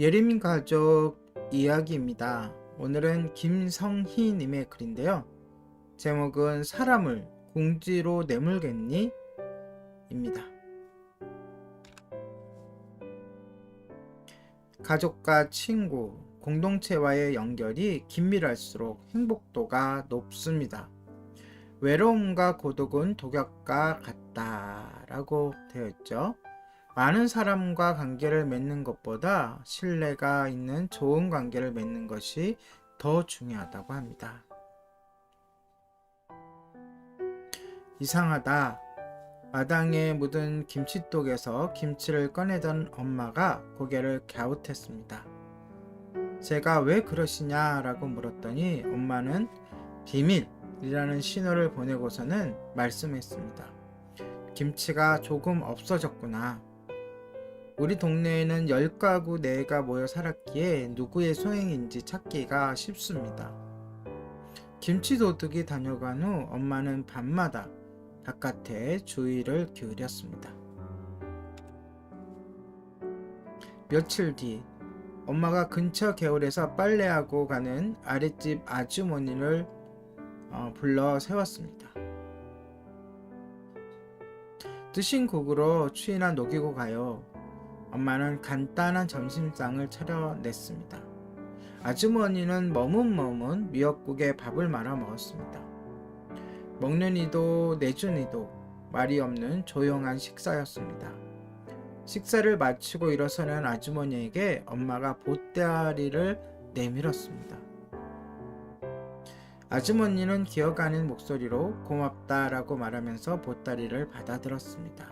예림 가족 이야기입니다. 오늘은 김성희님의 글인데요. 제목은 사람을 궁지로 내몰겠니? 입니다. 가족과 친구, 공동체와의 연결이 긴밀할수록 행복도가 높습니다. 외로움과 고독은 독약과 같다라고 되어 있죠. 많은 사람과 관계를 맺는 것보다 신뢰가 있는 좋은 관계를 맺는 것이 더 중요하다고 합니다. 이상하다. 마당에 묻은 김치독에서 김치를 꺼내던 엄마가 고개를 갸웃했습니다. 제가 왜 그러시냐라고 물었더니 엄마는 비밀이라는 신호를 보내고서는 말씀했습니다. 김치가 조금 없어졌구나. 우리 동네에는 10가구 4가 모여 살았기에 누구의 소행인지 찾기가 쉽습니다. 김치 도둑이 다녀간 후 엄마는 밤마다 바깥에 주의를 기울였습니다. 며칠 뒤 엄마가 근처 개울에서 빨래하고 가는 아랫집 아주머니를 어, 불러 세웠습니다. 드신 국으로 추위나 녹이고 가요. 엄마는 간단한 점심상을 차려냈습니다. 아주머니는 머문머문 미역국에 밥을 말아 먹었습니다. 먹는 이도 내준 이도 말이 없는 조용한 식사였습니다. 식사를 마치고 일어서는 아주머니에게 엄마가 보따리를 내밀었습니다. 아주머니는 기어가는 목소리로 고맙다라고 말하면서 보따리를 받아들었습니다.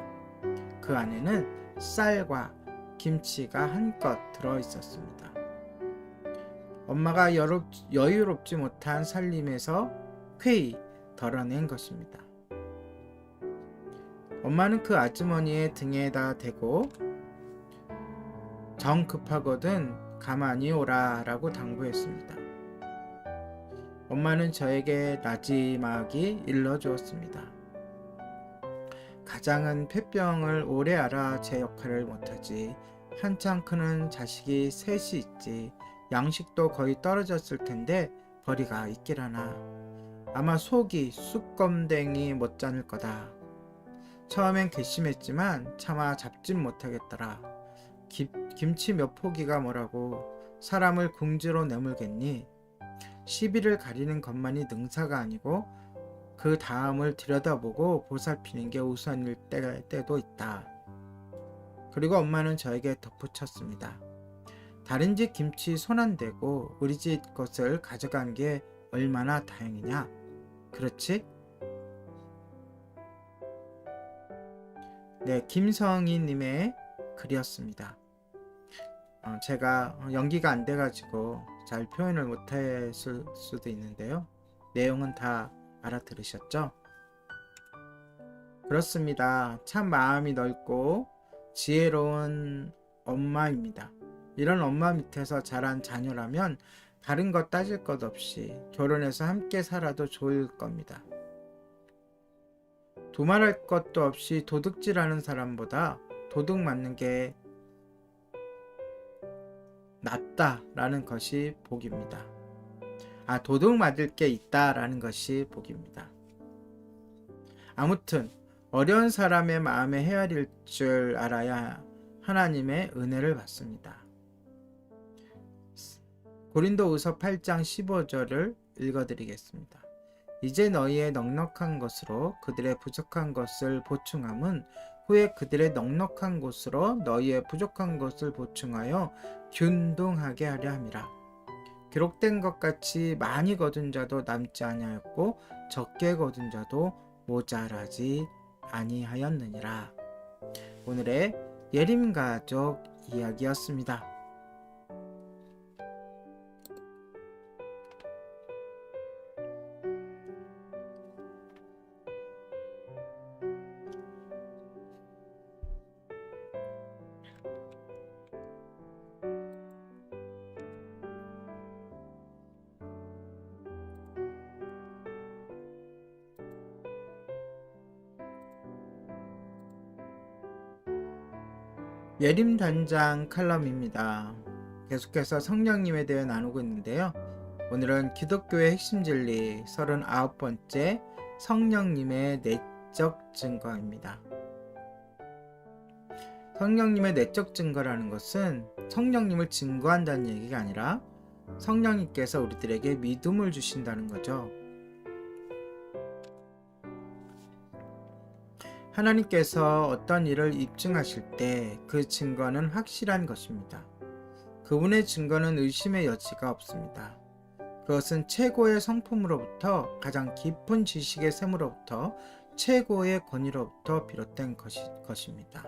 그 안에는 쌀과 김치가 한껏 들어 있었습니다. 엄마가 여유롭지 못한 살림에서 쾌히 덜어낸 것입니다. 엄마는 그 아주머니의 등에다 대고 정 급하거든 가만히 오라 라고 당부했습니다. 엄마는 저에게 나지막이 일러주었습니다. 가장은 폐병을 오래 알아 제 역할을 못하지. 한창 크는 자식이 셋이 있지. 양식도 거의 떨어졌을 텐데 벌이가 있기라나. 아마 속이 쑥검댕이 못지않을 거다. 처음엔 괘씸했지만 차마 잡진 못하겠더라. 김, 김치 몇 포기가 뭐라고 사람을 궁지로 내몰겠니? 시비를 가리는 것만이 능사가 아니고 그 다음을 들여다보고 보살피는 게 우선일 때, 때도 있다. 그리고 엄마는 저에게 덧붙였습니다. 다른 집 김치 손 안 대고 우리 집 것을 가져간 게 얼마나 다행이냐? 그렇지? 네, 김성희님의 글이었습니다. 어, 제가 연기가 안 돼가지고 잘 표현을 못했을 수도 있는데요. 내용은 다 알아들으셨죠? 그렇습니다. 참 마음이 넓고 지혜로운 엄마입니다. 이런 엄마 밑에서 자란 자녀라면 다른 것 따질 것 없이 결혼해서 함께 살아도 좋을 겁니다. 두말할 것도 없이 도둑질하는 사람보다 도둑 맞는 게 낫다라는 것이 복입니다. 아, 도둑 맞을 게 있다라는 것이 복입니다. 아무튼 어려운 사람의 마음에 헤아릴 줄 알아야 하나님의 은혜를 받습니다. 고린도후서 8장 15절을 읽어드리겠습니다. 이제 너희의 넉넉한 것으로 그들의 부족한 것을 보충함은 후에 그들의 넉넉한 것으로 너희의 부족한 것을 보충하여 균등하게 하려 함이라. 기록된 것 같이 많이 거둔 자도 남지 아니하였고 적게 거둔 자도 모자라지 아니하였느니라. 오늘의 예림 가족 이야기였습니다. 예림 단장 칼럼입니다. 계속해서 성령님에 대해 나누고 있는데요. 오늘은 기독교의 핵심 진리 39번째 성령님의 내적 증거입니다. 성령님의 내적 증거라는 것은 성령님을 증거한다는 얘기가 아니라 성령님께서 우리들에게 믿음을 주신다는 거죠. 하나님께서 어떤 일을 입증하실 때 그 증거는 확실한 것입니다. 그분의 증거는 의심의 여지가 없습니다. 그것은 최고의 성품으로부터 가장 깊은 지식의 샘으로부터 최고의 권위로부터 비롯된 것이, 것입니다.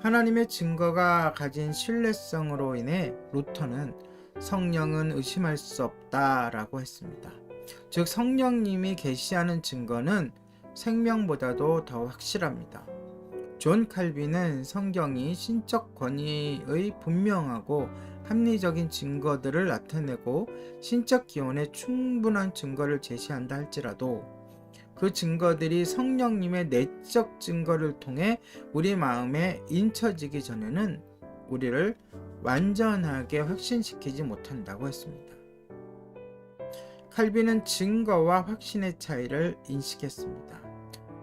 하나님의 증거가 가진 신뢰성으로 인해 루터는 성령은 의심할 수 없다라고 했습니다. 즉 성령님이 계시하는 증거는 생명보다도 더 확실합니다. 존 칼빈은 성경이 신적 권위의 분명하고 합리적인 증거들을 나타내고 신적 기원에 충분한 증거를 제시한다 할지라도 그 증거들이 성령님의 내적 증거를 통해 우리 마음에 인쳐지기 전에는 우리를 완전하게 확신시키지 못한다고 했습니다. 칼빈은 증거와 확신의 차이를 인식했습니다.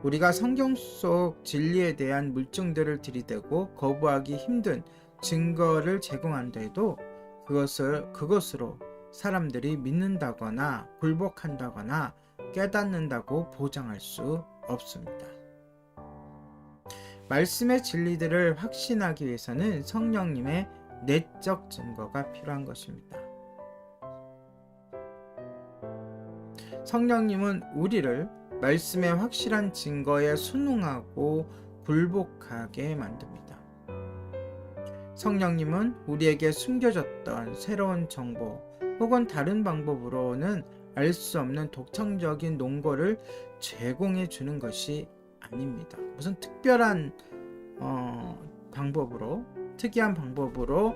우리가 성경 속 진리에 대한 물증들을 들이대고 거부하기 힘든 증거를 제공한다 해도 그것을 그것으로 사람들이 믿는다거나 굴복한다거나 깨닫는다고 보장할 수 없습니다. 말씀의 진리들을 확신하기 위해서는 성령님의 내적 증거가 필요한 것입니다. 성령님은 우리를 말씀의 확실한 증거에 순응하고 굴복하게 만듭니다. 성령님은 우리에게 숨겨졌던 새로운 정보 혹은 다른 방법으로는 알 수 없는 독창적인 논거를 제공해 주는 것이 아닙니다. 무슨 특별한 어, 방법으로 특이한 방법으로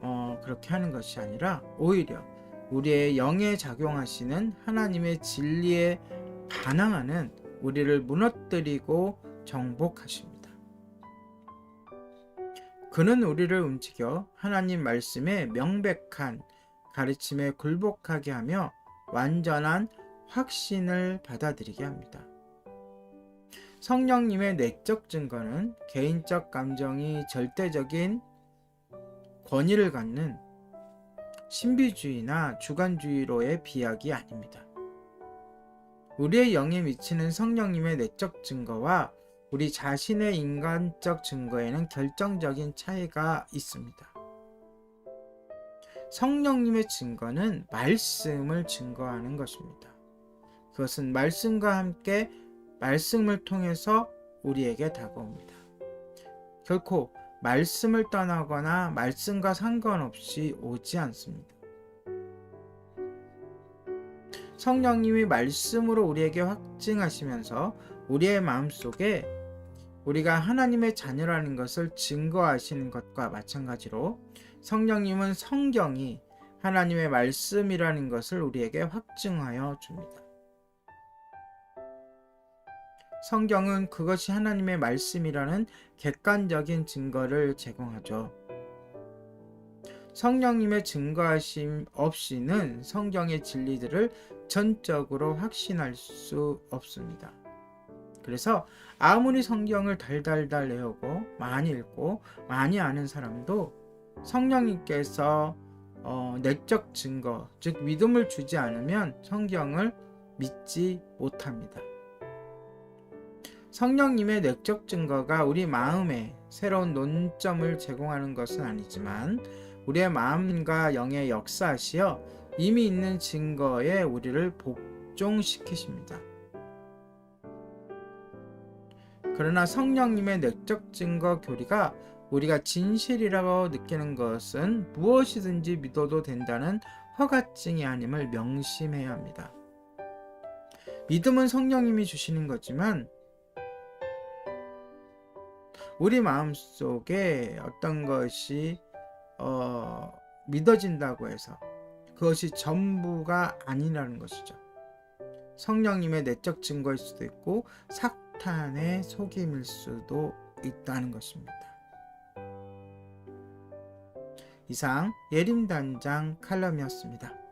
어, 그렇게 하는 것이 아니라 오히려 우리의 영에 작용하시는 하나님의 진리에 반항하는 우리를 무너뜨리고 정복하십니다. 그는 우리를 움직여 하나님 말씀의 명백한 가르침에 굴복하게 하며 완전한 확신을 받아들이게 합니다. 성령님의 내적 증거는 개인적 감정이 절대적인 권위를 갖는 신비주의나 주관주의로의 비약이 아닙니다. 우리의 영에 미치는 성령님의 내적 증거와 우리 자신의 인간적 증거에는 결정적인 차이가 있습니다. 성령님의 증거는 말씀을 증거하는 것입니다. 그것은 말씀과 함께 말씀을 통해서 우리에게 다가옵니다. 결코 말씀을 떠나거나 말씀과 상관없이 오지 않습니다. 성령님이 말씀으로 우리에게 확증하시면서 우리의 마음속에 우리가 하나님의 자녀라는 것을 증거하시는 것과 마찬가지로 성령님은 성경이 하나님의 말씀이라는 것을 우리에게 확증하여 줍니다. 성경은 그것이 하나님의 말씀이라는 객관적인 증거를 제공하죠. 성령님의 증거하심 없이는 성경의 진리들을 전적으로 확신할 수 없습니다. 그래서 아무리 성경을 달달달 외우고 많이 읽고 많이 아는 사람도 성령님께서 어, 내적 증거, 즉 믿음을 주지 않으면 성경을 믿지 못합니다. 성령님의 내적 증거가 우리 마음에 새로운 논점을 제공하는 것은 아니지만 우리의 마음과 영의 역사하시어 이미 있는 증거에 우리를 복종시키십니다. 그러나 성령님의 내적 증거 교리가 우리가 진실이라고 느끼는 것은 무엇이든지 믿어도 된다는 허가증이 아님을 명심해야 합니다. 믿음은 성령님이 주시는 거지만 우리 마음 속에 어떤 것이 어, 믿어진다고 해서 그것이 전부가 아니라는 것이죠. 성령님의 내적 증거일 수도 있고 사탄의 속임일 수도 있다는 것입니다. 이상 예림단장 칼럼이었습니다.